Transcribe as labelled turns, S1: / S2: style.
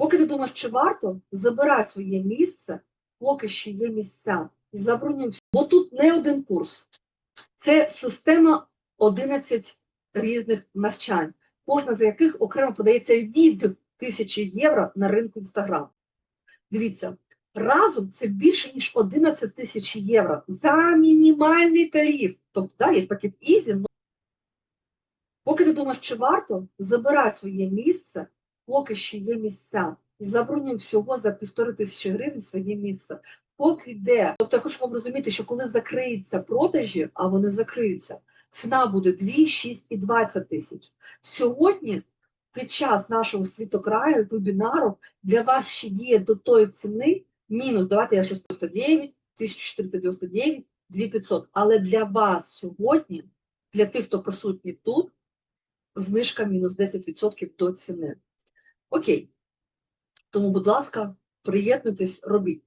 S1: Поки ти думаєш, чи варто, забирай своє місце, поки ще є місця, і забронюй. Бо тут не один курс. Це система 11 різних навчань, кожна з яких окремо подається від 1000 євро на ринку Інстаграм. Дивіться, разом це більше, ніж 11 тисяч євро за мінімальний тариф. Тобто, да, є пакет Ізі, поки ти думаєш, чи варто, забирай своє місце, поки ще є місця, і забронюй всього за півтори тисячі гривень своє місце. Поки йде. Тобто я хочу вам розуміти, що коли закриються продажі, а вони закриються, ціна буде 2, 6 і 20 тисяч. Сьогодні, під час нашого світокраю, вебінару, для вас ще діє до тої ціни мінус, давайте я зараз 99, 1499, 2500. Але для вас сьогодні, для тих, хто присутній тут, знижка мінус 10% до ціни. Окей. Тому, будь ласка, приєднуйтесь, робіть.